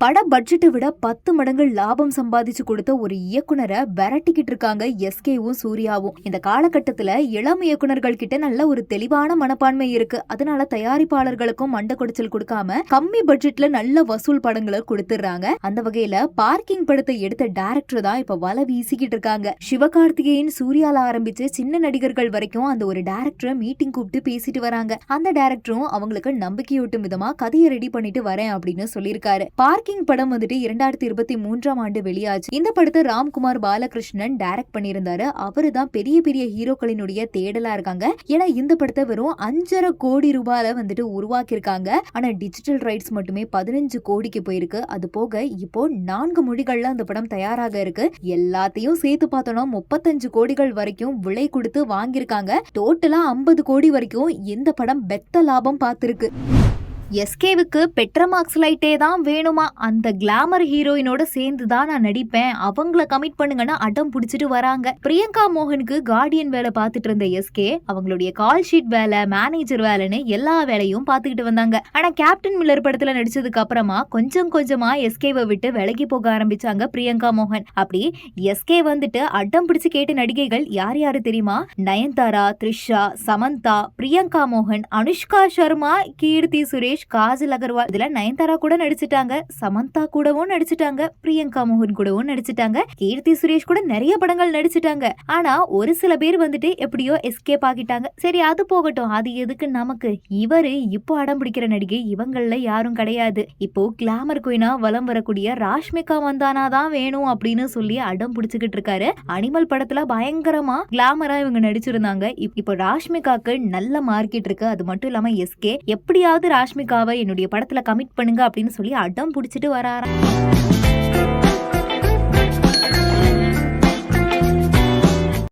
பட பட்ஜெட்டை விட பத்து மடங்கு லாபம் சம்பாதிச்சு கொடுத்த ஒரு இயக்குனரை விரட்டிக்கிட்டு இருக்காங்க எஸ்கேவும் சூர்யாவும். இந்த காலகட்டத்துல இளம் இயக்குனர்கள் கிட்ட நல்ல ஒரு தெளிவான மனப்பான்மை இருக்கு. அதனால தயாரிப்பாளர்களுக்கும் மண்டை குடைச்சல் கொடுக்காம கம்மி பட்ஜெட்ல நல்ல வசூல் படங்களை கொடுத்துடுறாங்க. அந்த வகையில பார்க்கிங் படத்தை எடுத்த டேரக்டர் தான் இப்ப வலை வீசிக்கிட்டு இருக்காங்க. சிவகார்த்திகேயன் சூர்யால ஆரம்பிச்சு சின்ன நடிகர்கள் வரைக்கும் அந்த ஒரு டேரக்டரை மீட்டிங் கூப்பிட்டு பேசிட்டு வராங்க. அந்த டேரக்டரும் அவங்களுக்கு நம்பிக்கையூட்டும் விதமா கதையை ரெடி பண்ணிட்டு வரேன் அப்படின்னு சொல்லியிருக்காரு. பார்க்கிங் படம் வந்துட்டு இரண்டாயிரத்தி இருபத்தி மூன்றாம் ஆண்டு வெளியாச்சு. இந்த படத்தை ராம்குமார் பாலகிருஷ்ணன் டைரக்ட் பண்ணியிருந்தாரு. அவரு தான் பெரிய பெரிய ஹீரோக்களினுடைய தேடலா இருக்காங்க. ஏன்னா இந்த படத்தை வெறும் அஞ்சரை கோடி ரூபாயில வந்துட்டு உருவாக்கியிருக்காங்க. ஆனா டிஜிட்டல் ரைட்ஸ் மட்டுமே பதினஞ்சு கோடிக்கு போயிருக்கு. அது போக இப்போ நான்கு மொழிகள்ல அந்த படம் தயாராக இருக்கு. எல்லாத்தையும் சேர்த்து பார்த்தோம்னா முப்பத்தஞ்சு கோடிகள் வரைக்கும் விலை கொடுத்து வாங்கியிருக்காங்க. டோட்டலா ஐம்பது கோடி வரைக்கும் இந்த படம் பெத்த லாபம் பார்த்திருக்கு. எஸ்கேவுக்கு பெட்ரமாக்ஸ் லைட்டே தான் வேணுமா? அந்த கிளாமர் ஹீரோயினோட சேர்ந்து தான் நான் நடிப்பேன். அவங்கள கமிட் பண்ணுங்கன்னா அடம் பிடிச்சிட்டு வராங்க. பிரியங்கா மோகனுக்கு கார்டியன் வேலை பார்த்துட்டு இருந்த எஸ்கே அவங்களுடைய கால் ஷீட் வேலை மேனேஜர் வேலைன்னு எல்லா வேலையும் பார்த்துக்கிட்டு வந்தாங்க. ஆனா கேப்டன் மில்லர் படத்துல நடிச்சதுக்கு அப்புறமா கொஞ்சம் கொஞ்சமா எஸ்கேவை விட்டு விலகி போக ஆரம்பிச்சாங்க பிரியங்கா மோகன். அப்படி எஸ்கே வந்துட்டு அடம் பிடிச்சு கேட்ட நடிகைகள் யார் யாரு தெரியுமா? நயன்தாரா த்ரிஷா சமந்தா பிரியங்கா மோகன் அனுஷ்கா சர்மா கீர்த்தி சுரேஷ் காஜல் அகர்வால் இதுல நயன்தாரா கூட நடிச்சிட்டாங்க சமந்தா கூடவும் நடிச்சிட்டாங்க பிரியங்கா மோகன் கூடவும் நடிச்சிட்டாங்க கீர்த்தி சுரேஷ் கூட நிறைய படங்கள் நடிச்சிட்டாங்க. ஆனா ஒரு சில பேர் வந்துட்டு எப்படியோ எஸ்கேப் ஆகிட்டாங்க. சரி அது போகட்டும். அது எதுக்கு நமக்கு? இவரு இப்போ அடம் பிடிக்கிற நடிகை இவங்கள யாரும் கிடையாது. இப்போ கிளாமர் குயினா வலம் வரக்கூடிய ராஷ்மிகா மந்தானா தான் வேணும் அப்படின்னு சொல்லி அடம் பிடிச்சுக்கிட்டு இருக்காரு. அனிமல் படத்துல பயங்கரமா கிளாமரா இவங்க நடிச்சிருந்தாங்க. இப்- இப்போ ராஷ்மிகாக்கு நல்ல மார்க்கெட் இருக்கு. அது மட்டும் இல்லாம எஸ்கே எப்படியாவது மல்லிகாவை என்னுடைய படத்துல கமிட் பண்ணுங்க அப்படின்னு சொல்லி அடம் பிடிச்சிட்டு வராராம்